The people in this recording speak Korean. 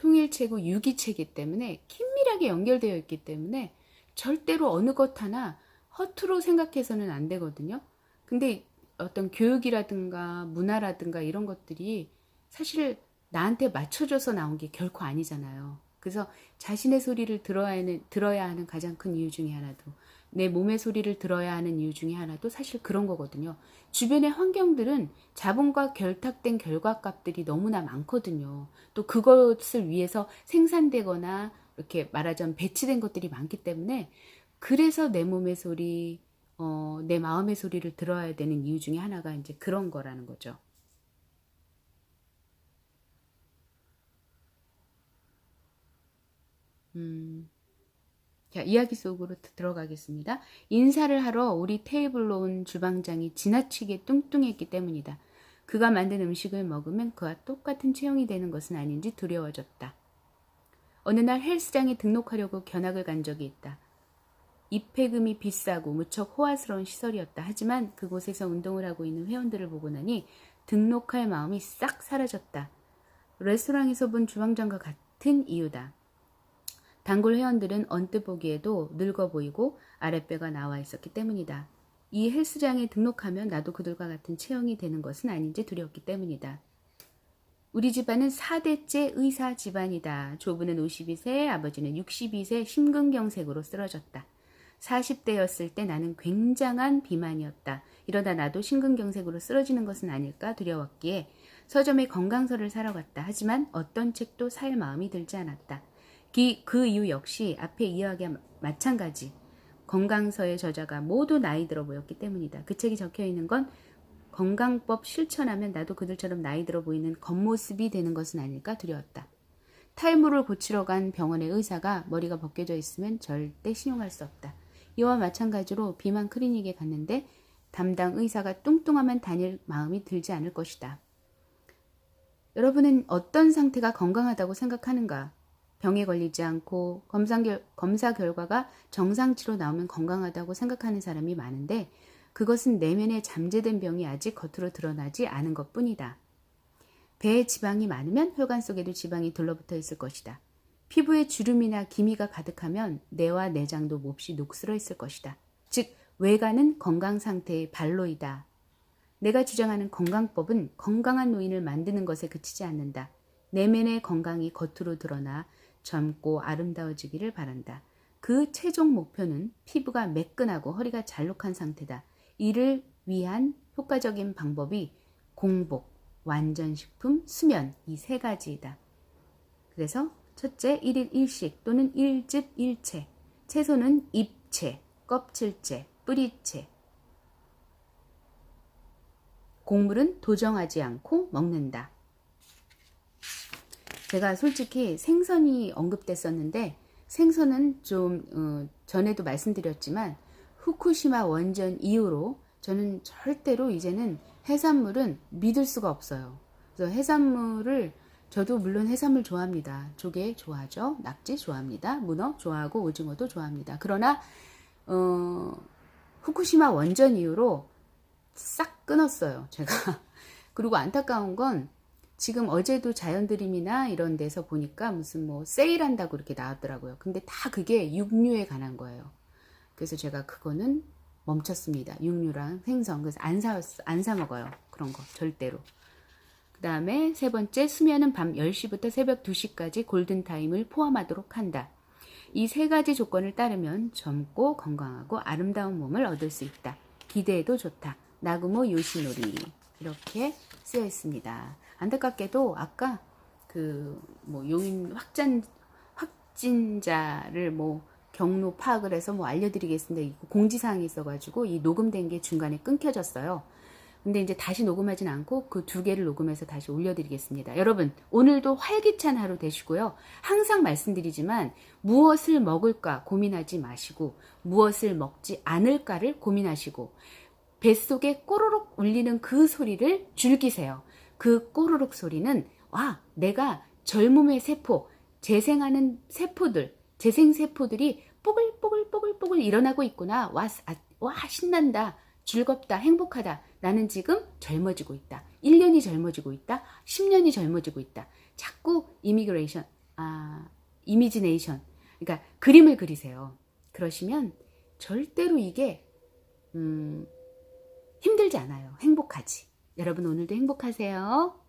통일체고 유기체이기 때문에 긴밀하게 연결되어 있기 때문에 절대로 어느 것 하나 허투루 생각해서는 안 되거든요. 근데 어떤 교육이라든가 문화라든가 이런 것들이 사실 나한테 맞춰줘서 나온 게 결코 아니잖아요. 그래서 자신의 소리를 들어야 하는, 들어야 하는 가장 큰 이유 중에 하나도 내 몸의 소리를 들어야 하는 이유 중에 하나도 사실 그런 거거든요. 주변의 환경들은 자본과 결탁된 결과값들이 너무나 많거든요. 또 그것을 위해서 생산되거나 이렇게 말하자면 배치된 것들이 많기 때문에 그래서 내 몸의 소리, 어, 내 마음의 소리를 들어야 되는 이유 중에 하나가 이제 그런 거라는 거죠. 음. 자, 이야기 속으로 드- 들어가겠습니다. 인사를 하러 우리 테이블로 온 주방장이 지나치게 뚱뚱했기 때문이다. 그가 만든 음식을 먹으면 그와 똑같은 체형이 되는 것은 아닌지 두려워졌다. 어느 날 헬스장에 등록하려고 견학을 간 적이 있다. 입회금이 비싸고 무척 호화스러운 시설이었다. 하지만 그곳에서 운동을 하고 있는 회원들을 보고 나니 등록할 마음이 싹 사라졌다. 레스토랑에서 본 주방장과 같은 이유다. 단골 회원들은 언뜻 보기에도 늙어 보이고 아랫배가 나와 있었기 때문이다. 이 헬스장에 등록하면 나도 그들과 같은 체형이 되는 것은 아닌지 두려웠기 때문이다. 우리 집안은 4대째 의사 집안이다. 조부는 52세, 아버지는 62세 심근경색으로 쓰러졌다. 40대였을 때 나는 굉장한 비만이었다. 이러다 나도 심근경색으로 쓰러지는 것은 아닐까 두려웠기에 서점에 건강서를 사러 갔다. 하지만 어떤 책도 살 마음이 들지 않았다. 기- 그 이유 역시 앞에 이야기와 마찬가지. 건강서의 저자가 모두 나이 들어 보였기 때문이다. 그 책이 적혀 있는 건 건강법 실천하면 나도 그들처럼 나이 들어 보이는 겉모습이 되는 것은 아닐까 두려웠다. 탈모를 고치러 간 병원의 의사가 머리가 벗겨져 있으면 절대 신용할 수 없다. 이와 마찬가지로 비만 클리닉에 갔는데 담당 의사가 뚱뚱하면 다닐 마음이 들지 않을 것이다. 여러분은 어떤 상태가 건강하다고 생각하는가? 병에 걸리지 않고 검사, 결, 검사 결과가 정상치로 나오면 건강하다고 생각하는 사람이 많은데 그것은 내면에 잠재된 병이 아직 겉으로 드러나지 않은 것 뿐이다. 배에 지방이 많으면 혈관 속에도 지방이 들러붙어 있을 것이다. 피부에 주름이나 기미가 가득하면 뇌와 내장도 몹시 녹슬어 있을 것이다. 즉, 외관은 건강 상태의 발로이다. 내가 주장하는 건강법은 건강한 노인을 만드는 것에 그치지 않는다. 내면의 건강이 겉으로 드러나 젊고 아름다워지기를 바란다. 그 최종 목표는 피부가 매끈하고 허리가 잘록한 상태다. 이를 위한 효과적인 방법이 공복, 완전식품, 수면 이 세 가지이다. 그래서 첫째 1일 1식 또는 1즙 1채 채소는 잎채, 껍질채, 뿌리채 곡물은 도정하지 않고 먹는다. 제가 솔직히 생선이 언급됐었는데 생선은 좀 어, 전에도 말씀드렸지만 후쿠시마 원전 이후로 저는 절대로 이제는 해산물은 믿을 수가 없어요. 그래서 해산물을 저도 물론 해산물 좋아합니다. 조개 좋아하죠. 낙지 좋아합니다. 문어 좋아하고 오징어도 좋아합니다. 그러나 어, 후쿠시마 원전 이후로 싹 끊었어요. 제가 그리고 안타까운 건 지금 어제도 자연드림이나 이런 데서 보니까 무슨 뭐 세일한다고 이렇게 나왔더라고요. 근데 다 그게 육류에 관한 거예요. 그래서 제가 그거는 멈췄습니다. 육류랑 생선. 그래서 안 사, 안사 먹어요. 그런 거. 절대로. 그 다음에 세 번째, 수면은 밤 10시부터 새벽 2시까지 골든타임을 포함하도록 한다. 이 세 가지 조건을 따르면 젊고 건강하고 아름다운 몸을 얻을 수 있다. 기대해도 좋다. 나구모 요시노리. 이렇게 쓰여 있습니다. 안타깝게도 아까 그 뭐 용인 확진 확진자를 뭐 경로 파악을 해서 뭐 알려드리겠습니다. 공지사항이 있어가지고 이 녹음된 게 중간에 끊겨졌어요. 근데 이제 다시 녹음하진 않고 그 두 개를 녹음해서 다시 올려드리겠습니다. 여러분, 오늘도 활기찬 하루 되시고요. 항상 말씀드리지만 무엇을 먹을까 고민하지 마시고 무엇을 먹지 않을까를 고민하시고 뱃속에 꼬르륵 울리는 그 소리를 즐기세요. 그 꼬르륵 소리는 와 내가 젊음의 세포 재생하는 세포들 재생 세포들이 뽀글뽀글 뽀글뽀글 일어나고 있구나. 와, 아, 와 신난다. 즐겁다. 행복하다. 나는 지금 젊어지고 있다. 1년이 젊어지고 있다. 10년이 젊어지고 있다. 자꾸 이미그레이션 아 이미지네이션 그러니까 그림을 그리세요. 그러시면 절대로 이게 음, 힘들지 않아요. 행복하지. 여러분 오늘도 행복하세요.